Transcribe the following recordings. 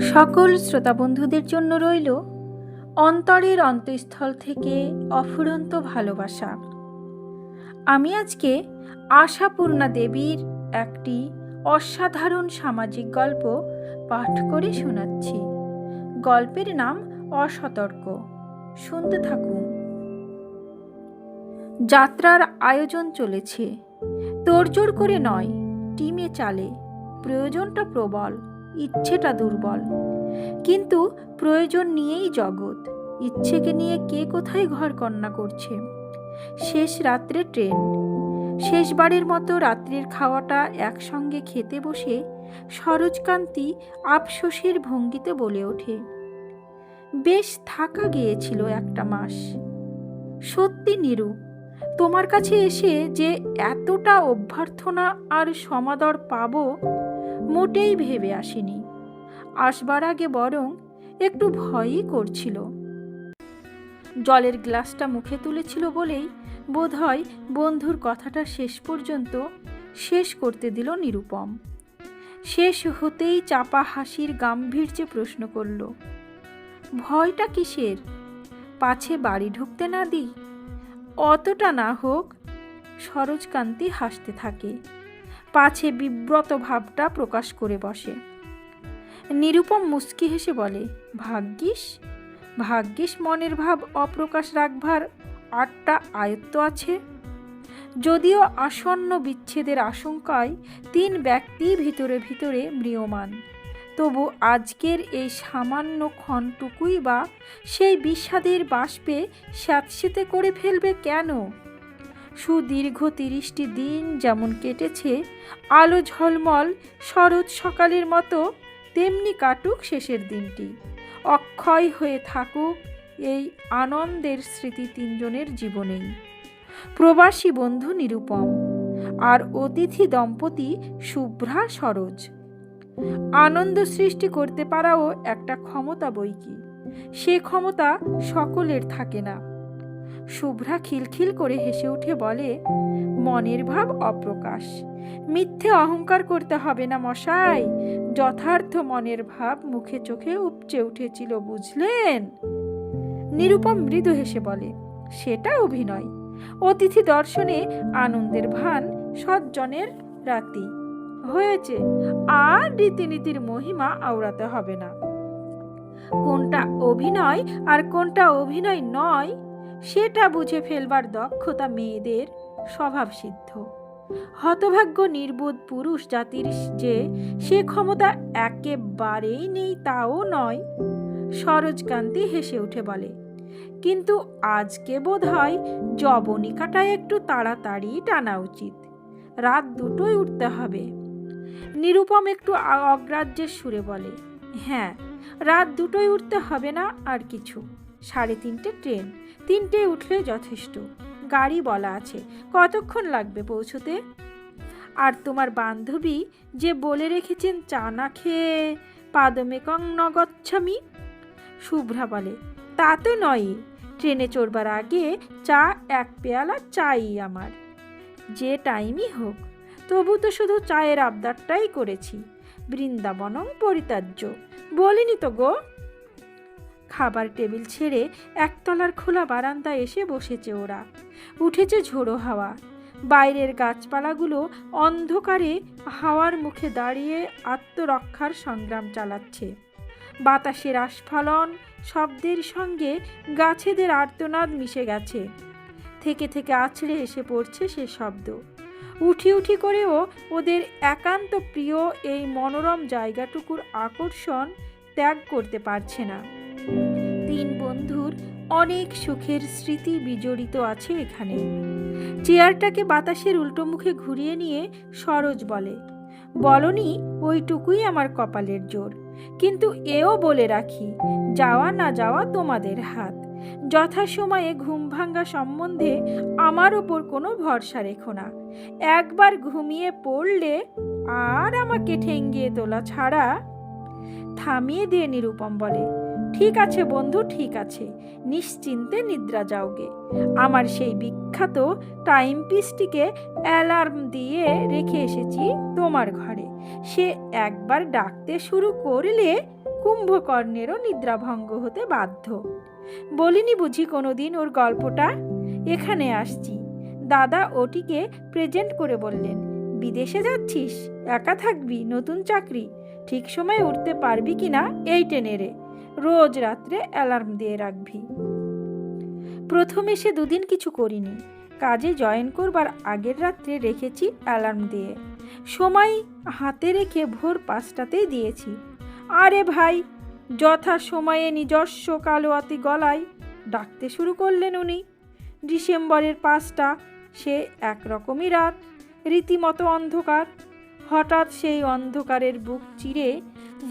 সকল শ্রোতা বন্ধুদের জন্য রইল অন্তরের অন্তঃস্থল থেকে অফুরন্ত ভালোবাসা। আমি আজকে আশাপূর্ণা দেবীর একটি অসাধারণ সামাজিক গল্প পাঠ করে শোনাচ্ছি। গল্পের নাম অসতর্ক। শুনতে থাকুন। যাত্রার আয়োজন চলেছে। তোড়জোড় করে নয়, টিমে চালে। প্রয়োজনটা প্রবল। ইচ্ছেটা দুর্বল। কিন্তু প্রয়োজন নিয়েই জগৎ। ইচ্ছেকে নিয়ে কে কোথায় ঘর কন্যা করছে? শেষ রাত্রে ট্রেন। শেষবারের মতো রাত্রির খাওয়াটা একসঙ্গে খেতে বসে সরোজকান্তি আফসোসের ভঙ্গিতে বলে ওঠে, বেশ থাকা গিয়েছিল একটা মাস। সত্যি নিরু, তোমার কাছে এসে যে এতটা অভ্যর্থনা আর সমাদর পাবো মোটেই ভেবে আসিনি। আসবার আগে বরং একটু ভয়ই করছিল। জলের গ্লাসটা মুখে তুলেছিল বলেই বোধহয় বন্ধুর কথাটা শেষ পর্যন্ত শেষ করতে দিল নিরুপম। শেষ হতেই চাপা হাসির গাম্ভীর্যে প্রশ্ন করল, ভয়টা কিসের? পাছে বাড়ি ঢুকতে না দিই? অতটা না হোক, সরোজকান্তি হাসতে থাকে। পাছে বিব্রত ভাবটা প্রকাশ করে বসে। নিরুপম মুস্কি হেসে বলে, ভাগ্যিস? ভাগ্যিস মনের ভাব অপ্রকাশ রাখবার আটটা আয়ত্ত আছে। যদিও আসন্ন বিচ্ছেদের আশঙ্কায় তিন ব্যক্তি ভিতরে ভিতরে ম্রিয়মান, তবু আজকের এই সামান্য ক্ষণটুকুই বা সেই বিষাদের বাষ্পে স্যাঁতসেতে করে ফেলবে কেন? সুদীর্ঘ তিরিশটি দিন যেমন কেটেছে, আলো ঝলমল, শরৎ সকালের মতো, তেমনি কাটুক শেষের দিনটি। অক্ষয় হয়ে থাকুক এই আনন্দের স্মৃতি তিনজনের জীবনেই। প্রবাসী বন্ধু নিরুপম, আর অতিথি দম্পতি শুভ্রা সরোজ। আনন্দ সৃষ্টি করতে পারাও একটা ক্ষমতা বই কি সে ক্ষমতা সকলের থাকে না। শুভ্রা খিলখিল করে হেসে উঠে বলে, মনের ভাব অপ্রকাশ। মিথ্যে অহংকার করতে হবে না মশাই। যথার্থ মনের ভাব মুখে চোখে উপচে উঠেছিল, বুঝলেন? নিরুপম মৃদু হেসে বলে, সেটা অভিনয়। অতিথি দর্শনে আনন্দের ভান সজ্জনের রাতি। হয়েছে, আর রীতিনীতির মহিমা আওড়াতে হবে না। কোনটা অভিনয় আর কোনটা অভিনয় নয় সেটা বুঝে ফেলবার দক্ষতা মেয়েদের স্বভাবসিদ্ধ। হতভাগ্য নির্বোধ পুরুষ জাতির যে সে ক্ষমতা একেবারেই নেই তাও নয়, সরোজকান্তি হেসে উঠে বলে, কিন্তু আজকে বোধ হয় জবনিকাটা একটু তাড়াতাড়ি টানা উচিত। রাত দুটোই উঠতে হবে। নিরুপম একটু অগ্রাহ্যের সুরে বলে হ্যাঁ রাত দুটোই উঠতে হবে না আর কিছু। সাড়ে তিনটে ট্রেন। তিনটে উঠলে যথেষ্ট। গাড়ি বলা আছে, কতক্ষণ লাগবে পৌঁছতে? আর তোমার বান্ধবী যে বলে রেখেছেন চা না খেয়ে পাদমেকং নগচ্ছামি? শুভ্রা বলে, তা তো নয় ট্রেনে চড়বার আগে চা এক পেয়ালা চাই আমার। যে টাইমই হোক, তবু তো শুধু চায়ের আবদারটাই করেছি। বৃন্দাবনং পরিতার্য বলিনি তো গো। খাবার টেবিল ছেড়ে একতলার খোলা বারান্দায় এসে বসেছে ওরা। উঠেছে ঝোড়ো হাওয়া। বাইরের গাছপালাগুলো অন্ধকারে হাওয়ার মুখে দাঁড়িয়ে আত্মরক্ষার সংগ্রাম চালাচ্ছে। বাতাসের আস্ফালন, শব্দের সঙ্গে গাছেদের আর্তনাদ মিশে গেছে। থেকে থেকে আছড়ে এসে পড়ছে সে শব্দ। উঠি উঠি করেও ওদের একান্ত প্রিয় এই মনোরম জায়গাটুকুর আকর্ষণ ত্যাগ করতে পারছে না। তিন বন্ধুর অনেক সুখের স্মৃতি বিজড়িত আছে এখানে। চেয়ারটাকে বাতাসের উল্টো মুখে ঘুরিয়ে নিয়ে সরোজ বলে, বলনি, ওইটুকুই আমার কপালের জোর। কিন্তু এও বলে রাখি, যাওয়া না যাওয়া তোমাদের হাত। যথাসময়ে ঘুম ভাঙ্গা সম্বন্ধে আমার ওপর কোনো ভরসা রেখো না। একবার ঘুমিয়ে পড়লে আর আমাকে ঠেঙ্গিয়ে তোলা ছাড়া থামিয়ে দিয়ে নিরুপম বলে ঠিক আছে বন্ধু, ঠিক আছে। নিশ্চিন্তে নিদ্রা যাওগে। আমার সেই বিখ্যাত টাইম পিসটিকে অ্যালার্ম দিয়ে রেখে এসেছি তোমার ঘরে। সে একবার ডাকতে শুরু করলে কুম্ভকর্ণেরও নিদ্রাভঙ্গ হতে বাধ্য। বলিনি বুঝি কোনোদিন ওর গল্পটা? এখানে আসছি। দাদা ওটিকে প্রেজেন্ট করে বললেন, বিদেশে যাচ্ছিস? একা থাকবি? নতুন চাকরি? ঠিক সময় উঠতে পারবি কি না এই টেনেরে রোজ রাত্রে অ্যালার্ম দিয়ে রাখবি। প্রথমে সে দুদিন কিছু করিনি। কাজে জয়েন করবার আগের রাত্রে রেখেছি অ্যালার্ম দিয়ে। সময় হাতে রেখে ভোর পাঁচটাতেই দিয়েছি। আরে ভাই যথা সময়ে নিজস্ব কালোয়াতি গলায় ডাকতে শুরু করলেন উনি। ডিসেম্বরের পাঁচটা, সে একরকমই রাত, রীতিমতো অন্ধকার। হঠাৎ সেই অন্ধকারের বুক চিরে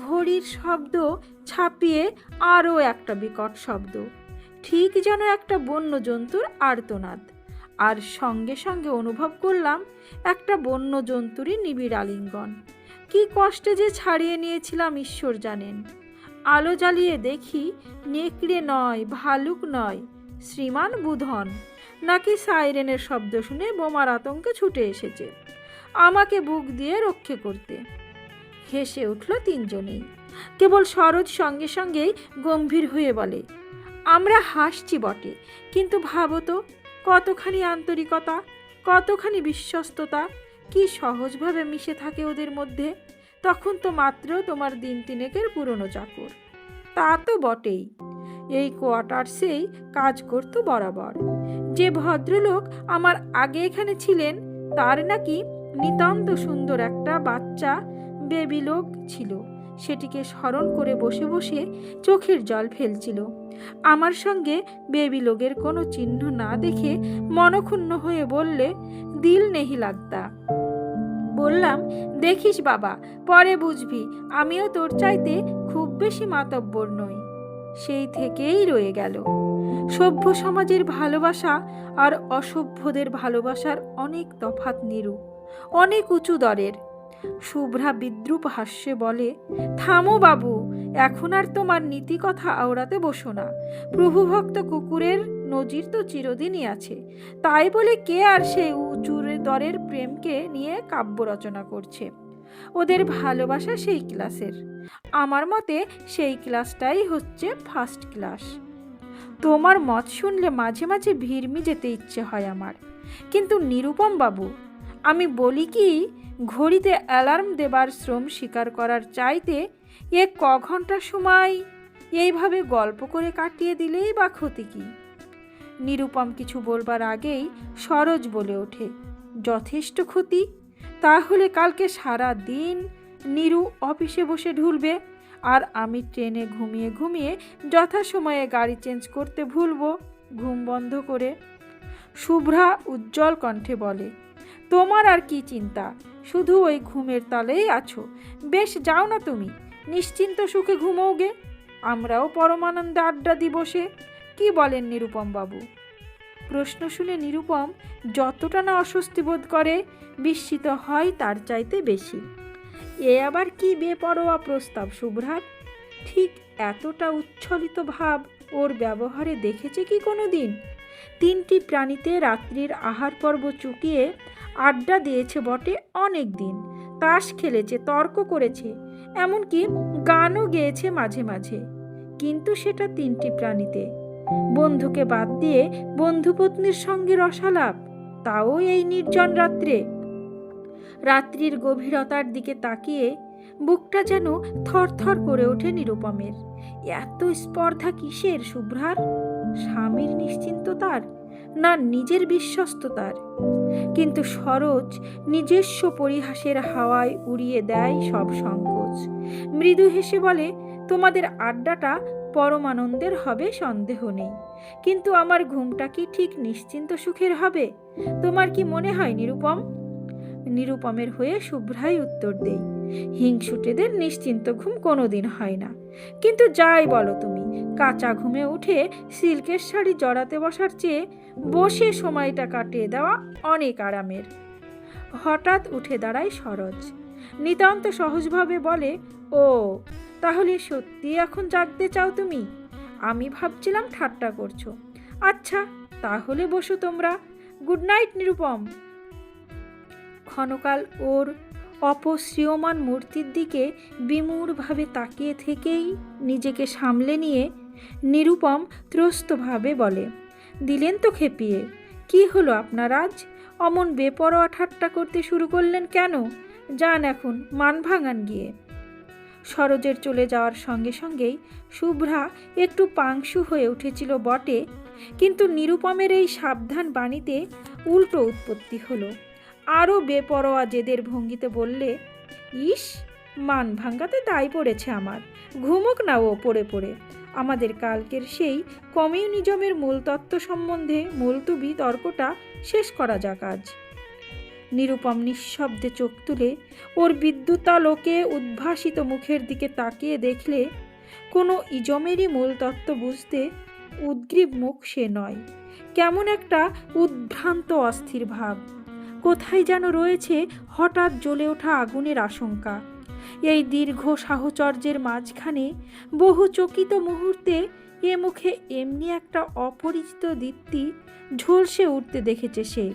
ঘড়ির শব্দ ছাপিয়ে আরও একটা বিকট শব্দ। ঠিক যেন একটা বন্য জন্তুর আর্তনাদ। আর সঙ্গে সঙ্গে অনুভব করলাম একটা বন্য জন্তুরই নিবিড় আলিঙ্গন। কি কষ্টে যে ছাড়িয়ে নিয়েছিলাম ঈশ্বর জানেন। আলো জ্বালিয়ে দেখি নেকড়ে নয়, ভালুক নয়, শ্রীমান বুধন। নাকি সাইরেনের শব্দ শুনে বোমার আতঙ্কে ছুটে এসেছে। আমাকে বুক দিয়ে রক্ষে করতে। হেসে উঠল তিনজনেই। কেবল সরোজ সঙ্গে সঙ্গেই গম্ভীর হয়ে বলে, আমরা হাসছি বটে, কিন্তু ভাবো তো, কতখানি আন্তরিকতা, কতখানি বিশ্বস্ততা, কি সহজভাবে মিশে থাকে ওদের মধ্যে? তখন তো মাত্র তোমার দিন তিনেকের পুরনো চাকর। তা তো বটেই। এই কোয়ার্টার্সেই কাজ করতো বরাবর। যে ভদ্রলোক আমার আগে এখানে ছিলেন, তার নাকি নিতান্ত সুন্দর একটা বাচ্চা, বেবি লোক ছিল। সেটিকে স্মরণ করে বসে বসে চোখের জল ফেলছিল। আমার সঙ্গে বেবি লোকের কোনো চিহ্ন না দেখে মনক্ষুণ্ণ হয়ে বললে, দিল নেহি লাগতা। বললাম, দেখিস বাবা, পরে বুঝবি, আমিও তোর চাইতে খুব বেশি মাতব্বর নই। সেই থেকেই রয়ে গেল। সভ্য সমাজের ভালোবাসা আর অসভ্যদের ভালোবাসার অনেক তফাত নিরু অনেক উঁচু দরের। শুভ্রা বিদ্রুপ হাস্যে বলে, থামো বাবু, এখন আর তোমার নীতি কথা আওড়াতে বসো না। প্রভুভক্ত কুকুরের নজির তো চিরদিনই আছে। তাই বলে কে আর সেই উঁচুর দরের প্রেমকে নিয়ে কাব্য রচনা করছে? ওদের ভালোবাসা সেই ক্লাসের। আমার মতে সেই ক্লাসটাই হচ্ছে ফার্স্ট ক্লাস তোমার মত শুনলে মাঝে মাঝে ভিড়মি যেতে ইচ্ছে হয় আমার। কিন্তু নিরুপম বাবু, আমি বলি কি ঘড়িতে অ্যালার্ম দেবার শ্রম স্বীকার করার চাইতে এ ক ঘণ্টা সময়? এইভাবে গল্প করে কাটিয়ে দিলেই বা ক্ষতি কী? নিরুপম কিছু বলবার আগেই সরোজ বলে ওঠে, যথেষ্ট ক্ষতি? তাহলে কালকে সারা দিন নিরু অফিসে বসে ঢুলবে আর আমি ট্রেনে ঘুমিয়ে ঘুমিয়ে যথাসময়ে গাড়ি চেঞ্জ করতে ভুলবো। ঘুম বন্ধ করে শুভ্রা উজ্জ্বল কণ্ঠে বলে তোমার আর কি চিন্তা? শুধু ওই ঘুমের তালেই আছো। বেশ, যাও না তুমি। নিশ্চিন্ত সুখে ঘুমোগে আমরাও পরমানন্দে আড্ডা দিবসে কি বলেন নিরুপম বাবু? প্রশ্ন শুনে নিরুপম যতটা না অস্বস্তি বোধ করে, বিস্মিত হয় তার চাইতে বেশি। এ আবার কি বেপরোয়া প্রস্তাব শুভ্রার ঠিক এতটা উচ্ছলিত ভাব ওর ব্যবহারে দেখেছে কি কোনো দিন তিনটি প্রাণীতে রাত্রির আহার পর্ব চুকিয়ে আড্ডা দিয়েছে বটে অনেক দিন। তাস খেলেছে, তর্ক করেছে, এমনকি গানও গেয়েছে মাঝে মাঝে। কিন্তু সেটা তিনটি প্রাণীতে। বন্ধুকে বাদ দিয়ে বন্ধুপত্নীর সঙ্গে রসালাপ, তাও এই নির্জন রাত্রে। রাত্রির গভীরতার দিকে তাকিয়ে বুকটা যেন থরথর করে ওঠে নিরুপমের। এত স্পর্ধা কিসের, শুভ্রার? স্বামীর নিশ্চিন্ততার না নিজের বিশ্বস্ততার? কিন্তু সরোজ নিজস্ব পরিহাসের হাওয়ায় উড়িয়ে দেয় সব সংকোচ। মৃদু হেসে বলে, তোমাদের আড্ডাটা পরমানন্দের হবে, সন্দেহ নেই। কিন্তু আমার ঘুমটা কি ঠিক নিশ্চিন্ত সুখের হবে? তোমার কি মনে হয়, নিরুপম? নিরুপমের হয়ে শুভ্রাই উত্তর দেই হিংসুটেদের নিশ্চিন্ত ঘুম কোনোদিন হয় না। কিন্তু যাই বলো তুমি, কাঁচা ঘুমে উঠে সিল্কের শাড়ি জড়াতে বসার চেয়ে বসে সময়টা কাটিয়ে দেওয়া অনেক আরামের। হঠাৎ উঠে দাঁড়ায় সরোজ। নিতান্ত সহজভাবে বলে, ও, তাহলে সত্যি এখন জাগতে চাও তুমি? আমি ভাবছিলাম ঠাট্টা করছ। আচ্ছা তাহলে বসো তোমরা। Good night, Nirupam. ক্ষণকাল ওর অপশ্রিয়মান মূর্তির দিকে বিমূঢ়ভাবে তাকিয়ে থেকেই নিজেকে সামলে নিয়ে নিরুপম ত্রস্তভাবে বলে, দিলেন তো খেপিয়ে, কি হলো আপনার আজ? অমন বেপরোয়া ঠাট্টা করতে শুরু করলেন কেন? যান এখন, মান ভাঙান গিয়ে। সরোজের চলে যাওয়ার সঙ্গে সঙ্গেই শুভ্রা একটু পাংশু হয়ে উঠেছিল বটে, কিন্তু নিরুপমের এই সাবধান বাণীতে উল্টো উৎপত্তি হলো। আরও বেপরোয়া জেদের ভঙ্গিতে বললে, ইস, মান ভাঙ্গাতে দায় পড়েছে আমার। ঘুমুক না ও পড়ে পড়ে। আমাদের কালকের সেই কমিউনিজমের মূল তত্ত্ব সম্বন্ধে মুলতুবি তর্কটা শেষ করা যাক আজ। নিরুপম নিঃশব্দে চোখ তুলে ওর বিদ্যুতালোকে উদ্ভাসিত মুখের দিকে তাকিয়ে দেখলে, কোনো ইজমেরই মূল তত্ত্ব বুঝতে উদ্গ্রীব মুখ সে নয়। কেমন একটা উদ্ভ্রান্ত অস্থির ভাব। কোথায় যেন রয়েছে হঠাৎ জ্বলে ওঠা আগুনের আশঙ্কা। এই দীর্ঘ সাহচর্যের মাঝখানে বহু চকিত মুহূর্তে এ মুখে এমনি একটা অপরিচিত দীপ্তি ঝলসে উঠতে দেখেছে সে।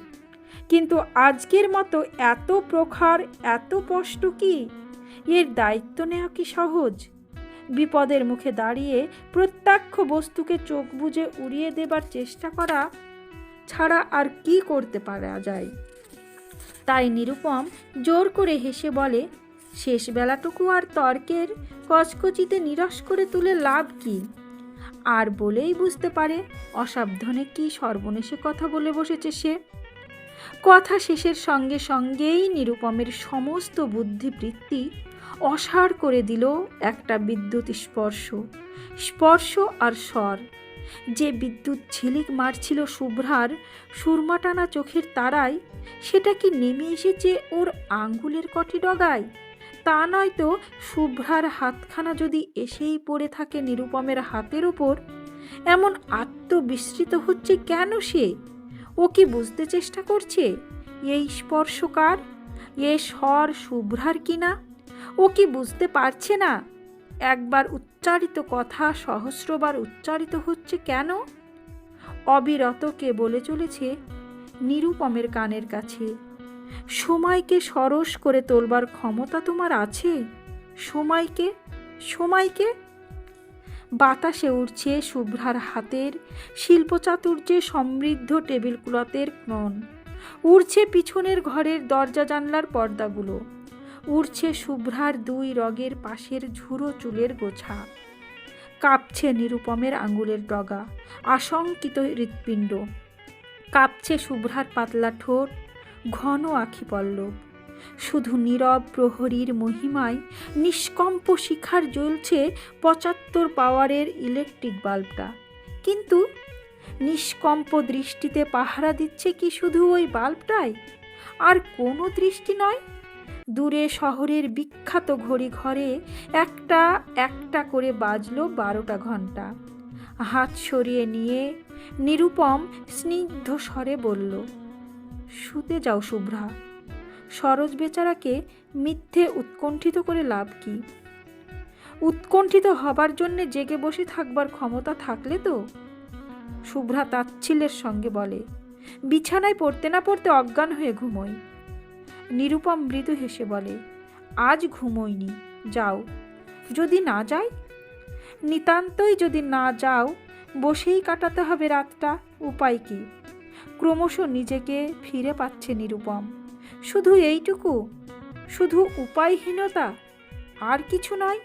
কিন্তু আজকের মতো এত প্রখার, এত স্পষ্ট কি? এর দায়িত্ব নেওয়া কি সহজ? বিপদের মুখে দাঁড়িয়ে প্রত্যক্ষ বস্তুকে চোখ বুজে উড়িয়ে দেবার চেষ্টা করা ছাড়া আর কি করতে পারা যায়? তাই নিরুপম জোর করে হেসে বলে, শেষ বেলাটুকু আর তর্কের কচকচিতে নিরস করে তুলে লাভ কি? আর বলেই বুঝতে পারে অসাবধানে কি সর্বনেশে কথা বলে বসেছে সে। কথা শেষের সঙ্গে সঙ্গেই নিরুপমের সমস্ত বুদ্ধিবৃত্তি অসাড় করে দিল একটা বিদ্যুৎ স্পর্শ স্পর্শ আর স্বর। যে বিদ্যুৎ ঝিলিক মারছিল শুভ্রার সুরমাটানা চোখের তারায়, সেটা কি নেমে এসেছে ওর আঙ্গুলের কটি ডগায়? তা নয়তো শুভ্রার হাতখানা যদি এসেই পড়ে থাকে নিরুপমের হাতের ওপর এমন আত্মবিস্মৃত হচ্ছে কেন সে? ও কি বুঝতে চেষ্টা করছে? এই স্পর্শকার, এ স্বর শুভ্রার কিনা? ও কি বুঝতে পারছে না? একবার উচ্চারিত কথা সহস্রবার উচ্চারিত হচ্ছে কেন? অবিরতকে বলে চলেছে নিরুপমের কানের কাছে। সময়কে সরস করে তোলবার ক্ষমতা তোমার আছে? সময়কে সময়কে? বাতাসে উঠছে শুভ্রার হাতের, শিল্পচাতুর্যে সমৃদ্ধ টেবিল ক্লথের ক্রন উড়ছে পিছনের ঘরের দরজা জানলার পর্দাগুলো। উড়ছে শুভ্রার দুই রগের পাশের ঝুরো চুলের গোছা। কাঁপছে নিরুপমের আঙ্গুলের ডগা, আশঙ্কিত হৃৎপিণ্ড। কাঁপছে শুভ্রার পাতলা ঠোঁট, ঘন আখি পল্লব। শুধু নীরব প্রহরীর মহিমায় নিষ্কম্প শিখার জ্বলছে পঁচাত্তর পাওয়ারের ইলেকট্রিক বাল্বটা। কিন্তু নিষ্কম্প দৃষ্টিতে পাহারা দিচ্ছে কি শুধু ওই বাল্বটাই? আর কোনো দৃষ্টি নয় দূরে শহরের বিখ্যাত ঘড়ি ঘরে একটা একটা করে বাজলো বারোটা ঘণ্টা হাত সরিয়ে নিয়ে নিরুপম স্নিগ্ধ স্বরে বলল, শুতে যাও শুভ্রা। সরোজ বেচারাকে মিথ্যে উৎকণ্ঠিত করে লাভ কি? উৎকণ্ঠিত হবার জন্যে জেগে বসে থাকবার ক্ষমতা থাকলে তো? শুভ্রা তাচ্ছিলের সঙ্গে বলে, বিছানায় পড়তে না পড়তে অজ্ঞান হয়ে ঘুমোই। নিরুপম মৃদু হেসে বলে, আজ ঘুমোইনি, যাও। যদি না যাই? নিতান্তই যদি না যাও, বসেই কাটাতে হবে রাতটা, উপায় কি? ক্রমশ নিজেকে ফিরে পাচ্ছে নিরুপম। শুধু এইটুকু? শুধু উপায়হীনতা? আর কিছু নয়?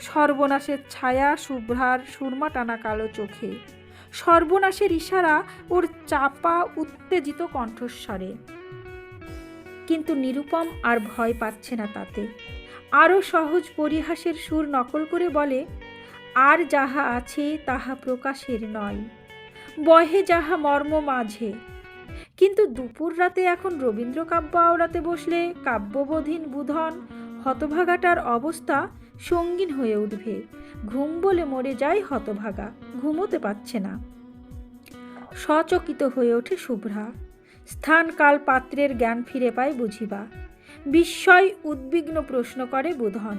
সর্বনাশের ছায়া, শুভ্রার সুরমা টানা কালো চোখে। সর্বনাশের ইশারা ওর চাপা, উত্তেজিত কণ্ঠস্বরে। কিন্তু নিরুপম আর ভয় পাচ্ছে না তাতে। আরও সহজ পরিহাসের সুর নকল করে বলে, আর যাহা আছে তাহা প্রকাশের নয়। বহে যাহা মর্ম মাঝে। কিন্তু দুপুর রাতে এখন রবীন্দ্র কাব্য আওড়াতে বসলে কাব্যবোধীন বুধন হতভাগাটার অবস্থা সঙ্গীন হয়ে উঠবে। ঘুম বলে মরে যায় হতভাগা, ঘুমোতে পাচ্ছে না। সচকিত হয়ে ওঠে শুভ্রা। স্থান কাল পাত্রের জ্ঞান ফিরে পায় বুঝিবা। বিস্ময় উদ্বিগ্ন প্রশ্ন করে বোধন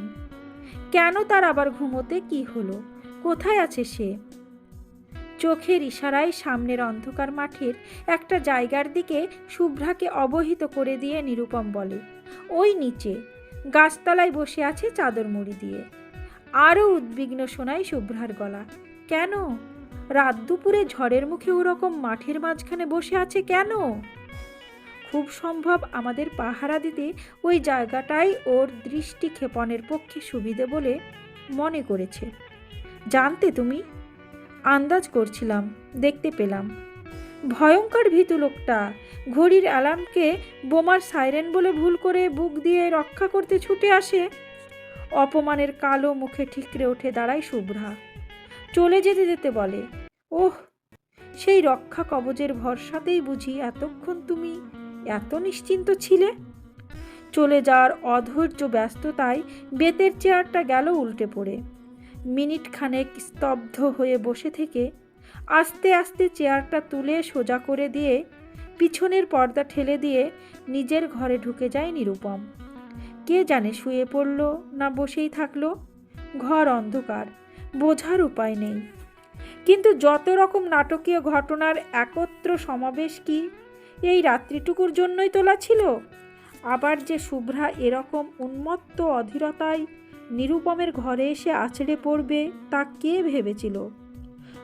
কেন তার আবার ঘুমোতে কি হলো? কোথায় আছে সে? চোখের ইশারায় সামনের অন্ধকার মাঠের একটা জায়গার দিকে শুভ্রাকে অবহিত করে দিয়ে নিরুপম বলে, ওই নিচে, গাছতলায় বসে আছে চাদর মুড়ি দিয়ে। আরও উদ্বিগ্ন শোনায় শুভ্রার গলা, কেন? রাত দুপুরে ঝড়ের মুখে ওরকম মাঠের মাঝখানে বসে আছে কেন? খুব সম্ভব আমাদের পাহারা দিতে ওই জায়গাটাই ওর দৃষ্টি ক্ষেপণের পক্ষে সুবিধে বলে মনে করেছে। জানতে তুমি? আন্দাজ করছিলাম, দেখতে পেলাম। ভয়ঙ্কর ভীতু লোকটা, ঘড়ির অ্যালার্মকে বোমার সাইরেন বলে ভুল করে বুক দিয়ে রক্ষা করতে ছুটে আসে। অপমানের কালো মুখে ঠিকরে ওঠে দাঁড়ায় শুভ্রা। চলে যেতে যেতে বলে, ওহ, সেই রক্ষা কবচের ভরসাতেই বুঝি এতক্ষণ তুমি এত নিশ্চিন্ত ছিলে? চলে যাওয়ার অধৈর্য ব্যস্ততায় বেতের চেয়ারটা গেল উল্টে পড়ে। মিনিট খানেক স্তব্ধ হয়ে বসে থেকে আস্তে আস্তে চেয়ারটা তুলে সোজা করে দিয়ে পিছনের পর্দা ঠেলে দিয়ে নিজের ঘরে ঢুকে যায় নিরুপম। কে জানে শুয়ে পড়ল না বসেই থাকল? ঘর অন্ধকার, বোঝার উপায় নেই। কিন্তু যত রকম নাটকীয় ঘটনার একত্র সমাবেশ কি এই রাত্রিটুকুর জন্যই তোলা ছিল। আবার যে শুভ্রা এরকম উন্মত্ত অধীরতায় নিরুপমের ঘরে এসে আছড়ে পড়বে তা কে ভেবেছিল?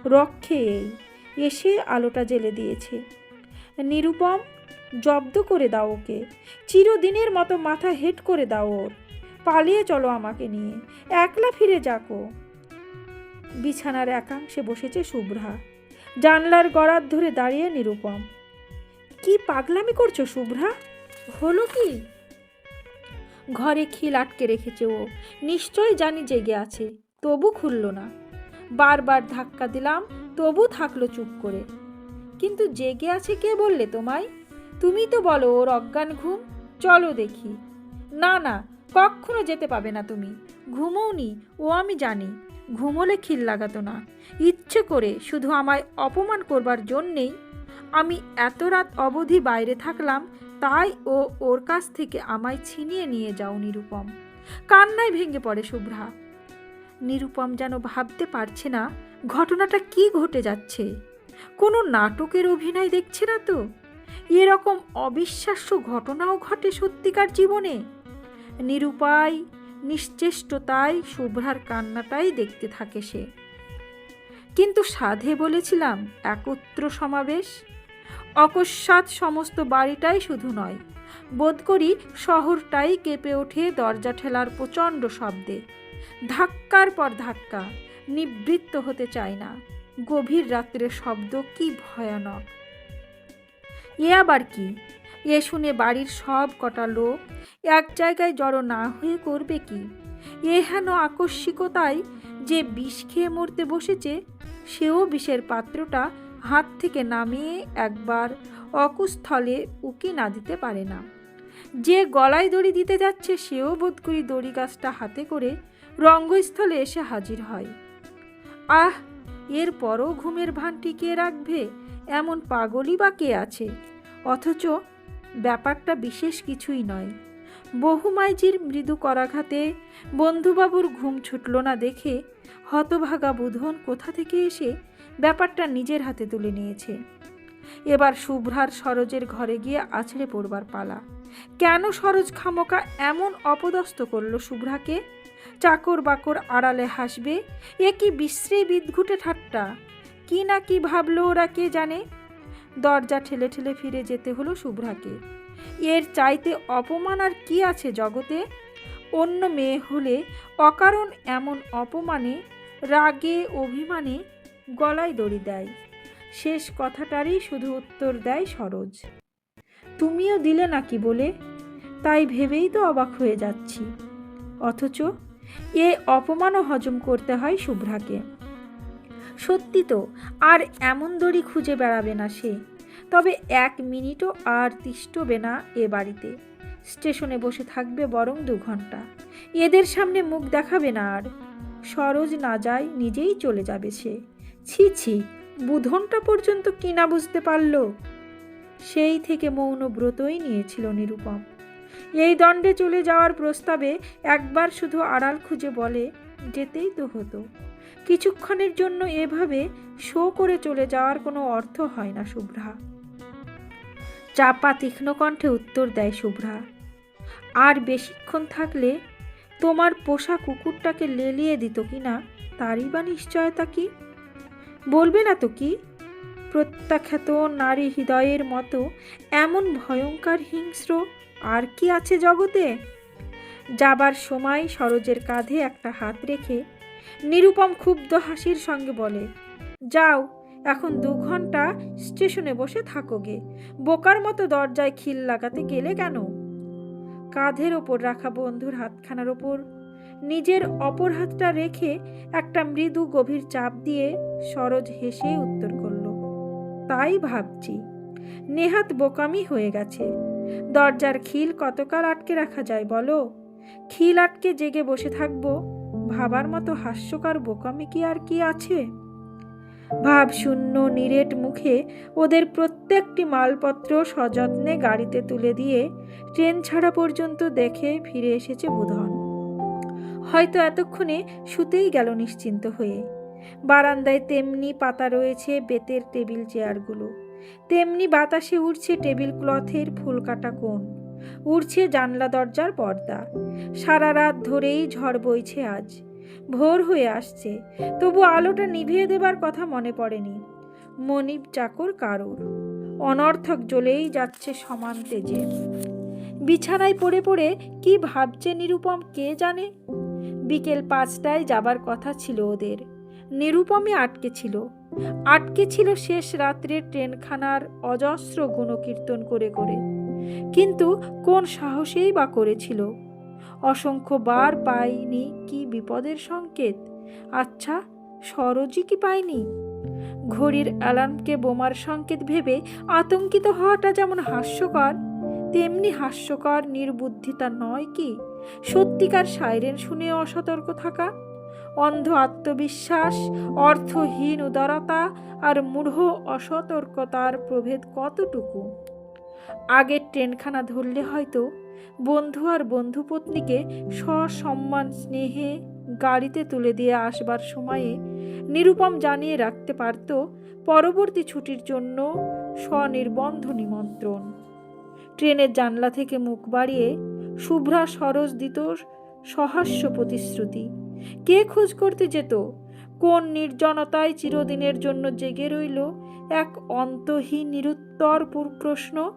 রক্ষে এই, এসে আলোটা জ্বেলে দিয়েছে। নিরুপম, জব্দ করে দাও ওকে, চিরদিনের মতো মাথা হেট করে দাও ওর, পালিয়ে চলো আমাকে নিয়ে, একলা ফিরে যাকো বিছানার একাংশে বসেছে শুভ্রা। জানলার গড়ার ধরে দাঁড়িয়ে নিরুপম। কি পাগলামি করছ, শুভ্রা? হলো কি? ঘরে খিল আটকে রেখেছে ও। নিশ্চয় জানি জেগে আছে, তবু খুলল না। বারবার ধাক্কা দিলাম, তবু থাকল চুপ করে। কিন্তু জেগে আছে কে বললে তোমায়? তুমি তো বলো ওর অজ্ঞান ঘুম। চলো দেখি। না না, কখনো যেতে পাবে না তুমি। ঘুমোওনি ও আমি জানি। ঘুমোলে খিল লাগাতো না। ইচ্ছে করে শুধু আমায় অপমান করবার জন্যেই আমি এত রাত অবধি বাইরে থাকলাম, তাই ও ওর কাছ থেকে আমায় ছিনিয়ে নিয়ে যাও নিরুপম। কান্নায় ভেঙে পড়ে শুভ্রা। নিরুপম যেন ভাবতে পারছে না, ঘটনাটা কি ঘটে যাচ্ছে। কোনো নাটকের অভিনয় দেখছে না তো? এরকম অবিশ্বাস্য ঘটনাও ঘটে সত্যিকার জীবনে? নিরুপায় নিশ্চেষ্টতায় শুভ্রার কান্নাটাই দেখতে থাকে সে। কিন্তু সাধে বলেছিলাম, একত্র সমাবেশ অকস্মাৎ সমস্ত বাড়িটাই শুধু নয় বোধ করি শহরটাই কেঁপে ওঠে দরজা ঠেলার প্রচণ্ড শব্দে। ধাক্কার পর ধাক্কা, নিবৃত্ত হতে চায় না। গভীর রাত্রের শব্দ কি ভয়ানক। এ আবার কি? এ শুনে বাড়ির সব কটা লোক এক জায়গায় জড়ো না হয়ে করবে কি? এ হেন আকস্মিকতায় যে বিষ খেয়ে মরতে বসেছে, সেও বিষের পাত্রটা হাত থেকে নামিয়ে একবার অকুস্থলে উকি না দিতে পারে না। যে গলায় দড়ি দিতে যাচ্ছে, সেও বোধ করি দড়ি গাছটা হাতে করে রঙ্গস্থলে এসে হাজির হয়। আহ এরপরও ঘুমের ভান টিকিয়ে রাখবে? এমন পাগলই বা কে আছে? অথচ ব্যাপারটা বিশেষ কিছুই নয়। বহুমাইজির মৃদু করাঘাতে বন্ধুবাবুর ঘুম ছুটল না দেখে হতভাগা বুধন কোথা থেকে এসে ব্যাপারটা নিজের হাতে তুলে নিয়েছে। এবার শুভ্রার সরোজের ঘরে গিয়ে আছড়ে পড়বার পালা। কেন সরোজ খামোকা এমন অপদস্থ করল শুভ্রাকে? চাকর বাকর আড়ালে হাসবে? এ কি বিশ্রী বিদঘুটে ঠাট্টা? কি না কি ভাবলো ওরা কে জানে? দরজা ঠেলে ঠেলে ফিরে যেতে হলো শুভ্রাকে। এর চাইতে অপমান আর কি আছে জগতে? অন্য মেয়ে হলে অকারণ এমন অপমানে, রাগে, অভিমানে গলায় দড়ি দেয়। শেষ কথাটারই শুধু উত্তর দেয় সরোজ। তুমিও দিলে নাকি বলে? তাই ভেবেই তো অবাক হয়ে যাচ্ছি। অথচ এ অপমানও হজম করতে হয় শুভ্রাকে। সত্যি তো, আর এমন দড়ি খুঁজে বেড়াবে না সে। তবে এক মিনিটও আর তিষ্টবে না এ বাড়িতে। স্টেশনে বসে থাকবে বরং দু ঘণ্টা। এদের সামনে মুখ দেখাবে না আর। সরোজ না যায় নিজেই চলে যাবে সে। ছি ছি, বুধনটা পর্যন্ত কি না বুঝতে পারল? সেই থেকে মৌন ব্রতই নিয়েছিল নিরুপম। এই দণ্ডে চলে যাওয়ার প্রস্তাবে একবার শুধু আড়াল খুঁজে বলে, যেতেই তো হতো। কিছুক্ষণের জন্য এভাবে শো করে চলে যাওয়ার কোনো অর্থ হয় না শুভ্রা। চাপা তীক্ষ্ণ কণ্ঠে উত্তর দেয় শুভ্রা, আর বেশিক্ষণ থাকলে তোমার পোষা কুকুরটাকে লেলিয়ে দিত কি না? তারই বা নিশ্চয়তা কি? বলবে না তো কি? প্রত্যাখ্যাত নারী হৃদয়ের মতো এমন ভয়ঙ্কর হিংস্র আর কি আছে জগতে? যাবার সময় সরোজের কাঁধে একটা হাত রেখে নিরুপম ক্ষুব্ধ হাসির সঙ্গে বলে, যাও, এখন দু ঘণ্টা স্টেশনে বসে থাকো গে। বোকার মতো দরজায় খিল লাগাতে গেলে কেন? কাঁধের ওপর রাখা বন্ধুর হাতখানার ওপর নিজের অপর হাতটা রেখে একটা মৃদু গভীর চাপ দিয়ে সরোজ হেসে উত্তর করল, তাই ভাবছি। নেহাত বোকামি হয়ে গেছে। দরজার খিল কতকাল আটকে রাখা যায় বলো? খিল আটকে জেগে বসে থাকব, ভাবার মতো হাস্যকর বোকামি কি আর কি আছে? ভাব শূন্য নিরেট মুখে ওদের প্রত্যেকটি মালপত্র সযত্নে গাড়িতে তুলে দিয়ে ট্রেন ছাড়া পর্যন্ত দেখে ফিরে এসেছে বুধন। হয়তো এতক্ষণে শুতেই গেল নিশ্চিন্ত হয়ে। বারান্দায় তেমনি পাতা রয়েছে বেতের টেবিল চেয়ারগুলো। তেমনি বাতাসে উড়ছে টেবিল ক্লথের ফুলকাটা কোণ। উড়ছে জানলা দরজার পর্দা। সারা রাত ধরেই ঝড় বইছে আজ। ভোর হয়ে আসছে। তবু আলোটা নিভিয়ে দেবার কথা মনে পড়েনি। মনিব চাকর কারুর? অনর্থক জ্বলেই যাচ্ছে সমান তেজে। বিছানায় পড়ে পড়ে কি ভাবছে নিরুপম কে জানে? বিকেল পাঁচটায় যাবার কথা ছিল ওদের। নিরুপমে আটকে ছিল। আটকে ছিল শেষ রাত্রে ট্রেনখানার অজস্র গুণকীর্তন করে করে। কিন্তু কোন সাহসেই বা করেছিল? অসংখ্য বার পায়নি কি বিপদের সংকেত? আচ্ছা সরোজই কি পায়নি ঘড়ির অ্যালার্মকে বোমার সংকেত ভেবে আতঙ্কিত হওয়াটা যেমন হাস্যকর, তেমনি হাস্যকর নির্বুদ্ধিতা নয় কি? সত্যিকার সাইরেন শুনে অসতর্ক থাকা, অন্ধ আত্মবিশ্বাস, অর্থহীন উদারতা আর মূঢ় অসতর্কতার প্রভেদ কতটুকু? আগের ট্রেনখানা ধরলে হয়তো বন্ধু আর বন্ধুপত্নীকে সসম্মান স্নেহে গাড়িতে তুলে দিয়ে আসবার সময়ে নিরুপম জানিয়ে রাখতে পারত পরবর্তী ছুটির জন্য স্বনির্বন্ধ নিমন্ত্রণ। ট্রেনের জানলা থেকে মুখ বাড়িয়ে শুভ্রা সরোজ দিত সহাস্য প্রতিশ্রুতি। কে খোঁজ করতে যেত? কোন নির্জনতায় চিরদিনের জন্য জেগে রইল? এক অন্তহীন নিরুত্তর প্রশ্ন।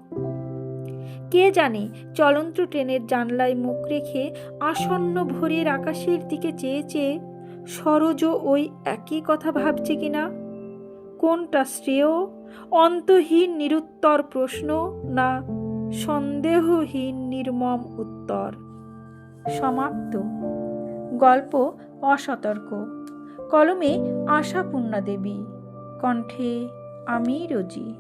কে জানে, চলন্ত ট্রেনের জানলায় মুখ রেখে আসন্ন ভোরের আকাশের দিকে চেয়ে চেয়ে সরোজ ওই একই কথা ভাবছে কিনা? কোনটা শ্রেয়? অন্তহীন নিরুত্তর প্রশ্ন না সন্দেহহীন নির্মম উত্তর। সমাপ্ত। গল্প অসতর্ক। কলমে আশাপূর্ণা দেবী। কণ্ঠে আমি রোজি।